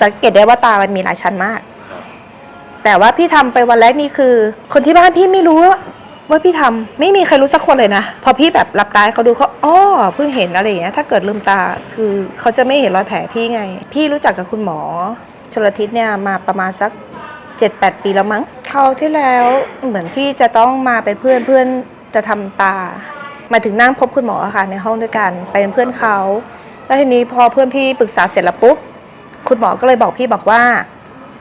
สังเกตได้ว่าตามันมีหลายชั้นมาก แต่ว่าพี่ทำไปวันแรกนี่คือ คนที่บ้านพี่ไม่รู้ว่าพี่ทำไม่มีใครรู้สักคนเลยนะ พอพี่แบบหลับตาเขาดูเขาอ้อเพิ่งเห็นอะไรอย่างเงี้ยถ้าเกิดลืมตาคือเขาจะไม่เห็นรอยแผลพี่ไง พี่รู้จักกับคุณหมอชลทิศเนี่ยมาประมาณสัก7-8ปีแล้วมั้งคราวที่แล้วเหมือนพี่จะต้องมาเป็นเพื่อนเพื่อนจะทำตาหมายถึงนั่งพบคุณหมอค่ะในห้องด้วยกันไปเป็นเพื่อนเขาแล้วทีนี้พอเพื่อนพี่ปรึกษาเสร็จแล้วปุ๊บ คุณหมอก็เลยบอกพี่บอกว่า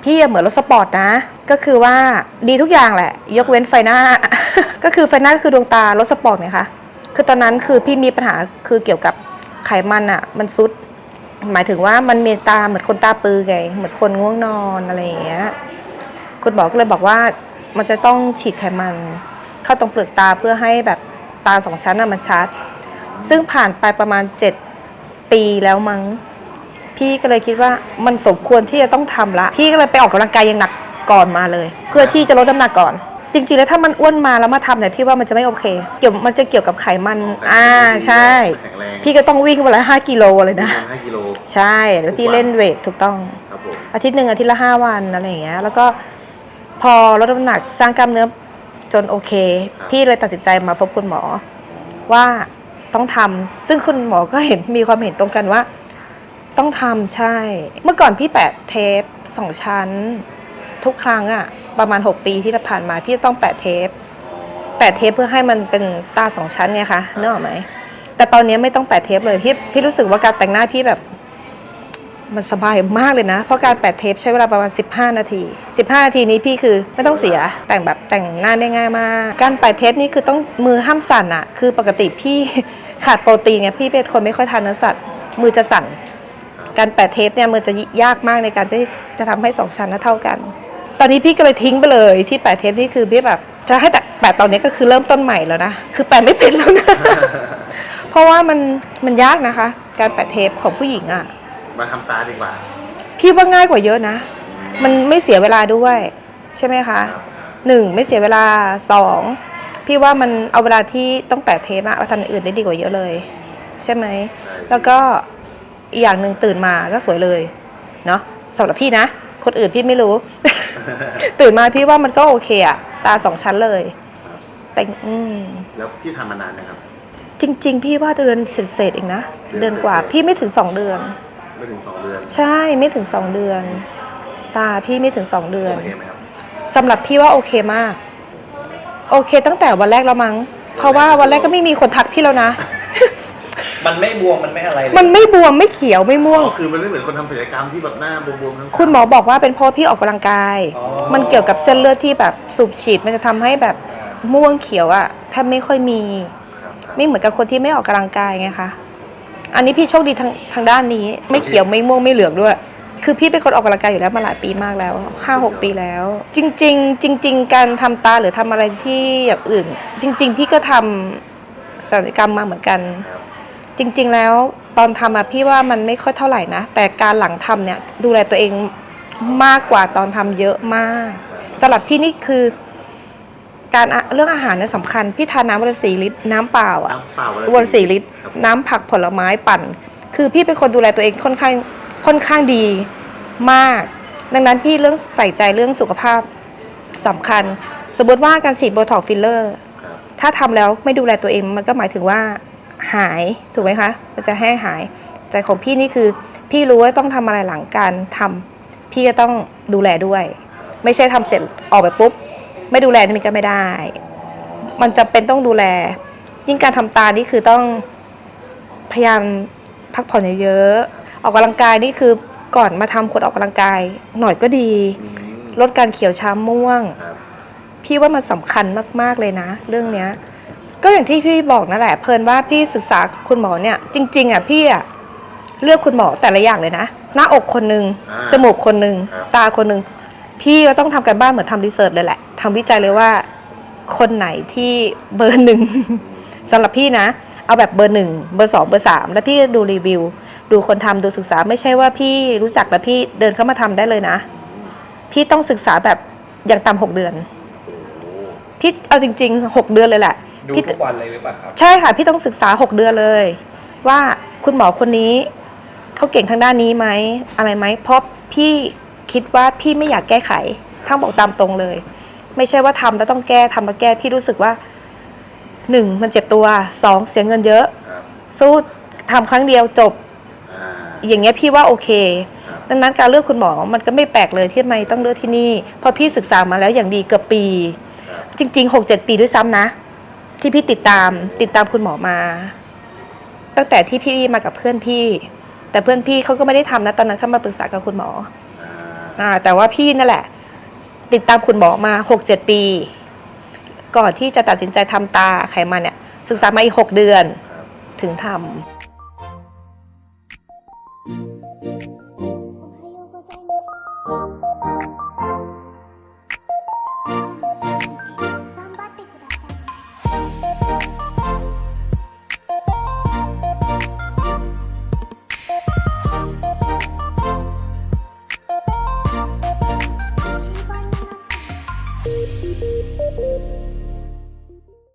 พี่เหมือนรถสปอร์ตนะ ก็คือว่าดีทุกอย่างแหละ ยกเว้นไฟหน้า ก็คือไฟหน้าคือดวงตารถสปอร์ตไงคะคือตอนนั้นคือพี่มีปัญหาคือเกี่ยวกับไขมันอะมันซุด หมายถึงว่ามันมีตาเหมือนคนตาปือไง เหมือนคนง่วงนอนอะไรอย่างเงี้ย คุณหมอก็เลยบอกว่ามันจะต้องฉีดไขมันเข้าตรงเปลือกตาเพื่อให้แบบตาสองชั้นน่ะมันชัด ซึ่งผ่านไปประมาณ 7 ปีแล้วมั้ง พี่ก็เลยคิดว่ามันสมควรที่จะต้องทำละ พี่ก็เลยไปออกกำลังกายอย่างหนักก่อนมาเลย เพื่อที่จะลดน้ำหนักก่อน จริงๆแล้วถ้ามันอ้วนมาแล้วมาทำเนี่ยพี่ว่ามันจะไม่โอเค เกี่ยวมันจะเกี่ยวกับไขมัน อ่าใช่แข็งแรงพี่ก็ต้องวิ่งวันละห้ากิโลเลยนะห้ากิโลใช่แล้วพี่เล่นเวทถูกต้องครับผมอาทิตย์หนึ่งอาทิตย์ละห้าวันอะไรอย่างเงี้ยแล้วก็พอลดน้ำหนักสร้างกล้ามเนื้อจนโอเค พี่เลยตัดสินใจมาพบคุณหมอว่าต้องทำซึ่งคุณหมอก็เห็นมีความเห็นตรงกันว่า ต้องทำใช่ เมื่อก่อนพี่แปะเทปสองชั้น ทุกครั้งอะประมาณ 6 ปีที่ผ่านมาพี่ต้องแปะเทปแปะเทปเพื่อให้มันเป็นตาสองชั้นไงคะนึกออกไหมแต่ตอนนี้ไม่ต้องแปะเทปเลยพี่พี่รู้สึกว่าการแต่งหน้าพี่แบบ มันสบายมากเลยนะ เพราะการแปะเทปใช้เวลาประมาณ 15 นาที 15 นาทีนี้พี่คือไม่ต้องเสียแต่งแบบแต่งหน้าได้ง่ายมาก การแปะเทปนี่คือต้องมือห้ามสั่นอะคือปกติพี่ขาดโปรตีนไงพี่เป็นคนไม่ค่อยทานเนื้อสัตว์มือจะสั่น การแปะเทปเนี่ยมือจะยากมากในการที่จะทำให้สองชั้นน่ะเท่ากัน ตอนนี้พี่ก็เลยทิ้งไปเลยที่แปะเทปนี่คือพี่แบบจะให้แต่แปะตอนนี้ก็คือเริ่มต้นใหม่แล้วนะคือแปะไม่เป็นแล้วนะเพราะว่ามันมันยากนะคะ การแปะเทปของผู้หญิงอะมาทำตาดีกว่าพี่ว่าง่ายกว่าเยอะนะ มันไม่เสียเวลาด้วย ใช่ไหมคะครับหนึ่งไม่เสียเวลาสองพี่ว่ามันเอาเวลาที่ต้องแปะเทปอะเอาทำอย่างอื่นได้ดีกว่าเยอะเลย ใช่ไหมแล้วก็ อีกอย่างหนึ่งตื่นมาก็สวยเลยเนาะสำหรับพี่นะ คนอื่นพี่ไม่รู้ ตื่นมาพี่ว่ามันก็โอเคอะตาสองชั้นเลย แต่อืมแล้วพี่ทำมานานนะครับ จริง ๆ พี่ว่าเดือนเศษๆเองนะเดือนกว่า พี่ไม่ถึงสองเดือน ไม่ถึงสองเดือนใช่ไม่ถึงสองเดือน ตาพี่ไม่ถึงสองเดือน โอเคไหมครับ สำหรับพี่ว่าโอเคมาก โอเคตั้งแต่วันแรกแล้วมั้ง เพราะว่าวันแรกก็ไม่มีคนทักพี่แล้วนะ มันไม่บวมมันไม่อะไรเลยมันไม่บวมไม่เขียวไม่ม่วง อ๋อคือมันไม่เหมือนคนทำศัลยกรรมที่แบบหน้าบวมๆทั้งคุณหมอบอกว่าเป็นเพราะพี่ออกกำลังกาย อ๋อมันเกี่ยวกับเส้นเลือดที่แบบสูบฉีดมันจะทำให้แบบม่วงเขียวอะแทบไม่ค่อยมี ครับครับไม่เหมือนกับคนที่ไม่ออกกำลังกายไงคะ อันนี้พี่โชคดีทางทางด้านนี้ ไม่เขียวไม่ม่วงไม่เหลืองด้วย คือพี่เป็นคนออกกำลังกายอยู่แล้วมาหลายปีมากแล้วห้าหกปีแล้ว จริง ๆ จริง ๆ การทำตาหรือทำอะไรที่อย่างอื่น จริง ๆ พี่ก็ทำศัลยกรรมมาเหมือนกัน ครับ จริงๆแล้วตอนทำอะพี่ว่ามันไม่ค่อยเท่าไหร่นะ แต่การหลังทำเนี่ยดูแลตัวเองมากกว่าตอนทำเยอะมากสำหรับพี่นี่คือ การอะเรื่องอาหารเนี่ยสำคัญ พี่ทานน้ำวันละสี่ลิตรน้ำเปล่าอะน้ำเปล่าวันละสี่ลิตร ครับ น้ำผักผลไม้ปั่น คือพี่เป็นคนดูแลตัวเองค่อนข้างค่อนข้างดีมาก ดังนั้นพี่เรื่องใส่ใจเรื่องสุขภาพสำคัญ สมมติว่าการฉีดโบท็อกฟิลเลอร์ ครับ ถ้าทำแล้วไม่ดูแลตัวเองมันก็หมายถึงว่า หายถูกไหมคะ มันจะให้หาย แต่ของพี่นี่คือ พี่รู้ว่าต้องทำอะไรหลังการทำพี่ก็ต้องดูแลด้วย ไม่ใช่ทำเสร็จออกไปปุ๊บ ไม่ดูแลนี่มันก็ไม่ได้ มันจำเป็นต้องดูแล ยิ่งการทำตานี่คือต้องพยายามพักผ่อนเยอะๆออกกำลังกายนี่คือก่อนมาทำคนออกกำลังกาย หน่อยก็ดีอืมลดการเขียวช้ำม่วงครับพี่ว่ามันสำคัญมากๆเลยนะ เรื่องเนี้ย ก็อย่างที่พี่บอกนั่นแหละเพลินว่าพี่ศึกษาคุณหมอเนี่ย จริง ๆอะพี่อะเลือกคุณหมอแต่ละอย่างเลยนะหน้าอกคนหนึ่งอ่าจมูกคนหนึ่งครับ ตาคนหนึ่งพี่ก็ต้องทำกันบ้านเหมือนทำรีเสิร์ชเลยแหละทำวิจัยเลยว่า คนไหนที่เบอร์หนึ่ง สำหรับพี่นะ เอาแบบเบอร์หนึ่งเบอร์สองเบอร์สามแล้วพี่ดูรีวิว ดูคนทำดูศึกษาไม่ใช่ว่าพี่รู้จักแล้วพี่เดินเข้ามาทำได้เลยนะ พี่ต้องศึกษาแบบอย่างต่ำหกเดือน พี่เอาจริงๆหกเดือนเลยแหละ ดูพี่ทุกวันเลยหรือเปล่าครับ ใช่ค่ะ พี่ต้องศึกษาหกเดือนเลย ว่าคุณหมอคนนี้เขาเก่งทางด้านนี้ไหมอะไรไหมเพราะพี่คิดว่าพี่ไม่อยากแก้ไขทั้งบอกตามตรงเลย ไม่ใช่ว่าทำแล้วต้องแก้ทำแล้วแก้พี่รู้สึกว่าหนึ่งมันเจ็บตัวสองเสียเงินเยอะ ครับ สู้ทำครั้งเดียวจบ อ่า อย่างเงี้ยพี่ว่าโอเค ครับ ดังนั้นการเลือกคุณหมอมันก็ไม่แปลกเลยที่ทำไมต้องเลือกที่นี่เพราะพี่ศึกษามาแล้วอย่างดีเกือบปี ครับ จริงๆหกเจ็ดปีด้วยซ้ำนะ ที่พี่ติดตามติดตามคุณหมอมา ตั้งแต่ที่พี่มากับเพื่อนพี่ แต่เพื่อนพี่เขาก็ไม่ได้ทำนะตอนนั้นเขามาปรึกษากับคุณหมออ่าอ่าแต่ว่าพี่นั่นแหละ ติดตามคุณหมอมาหกเจ็ดปี ก่อนที่จะตัดสินใจทำตาไขมันเนี่ยศึกษามาอีกหกเดือนครับถึงทำ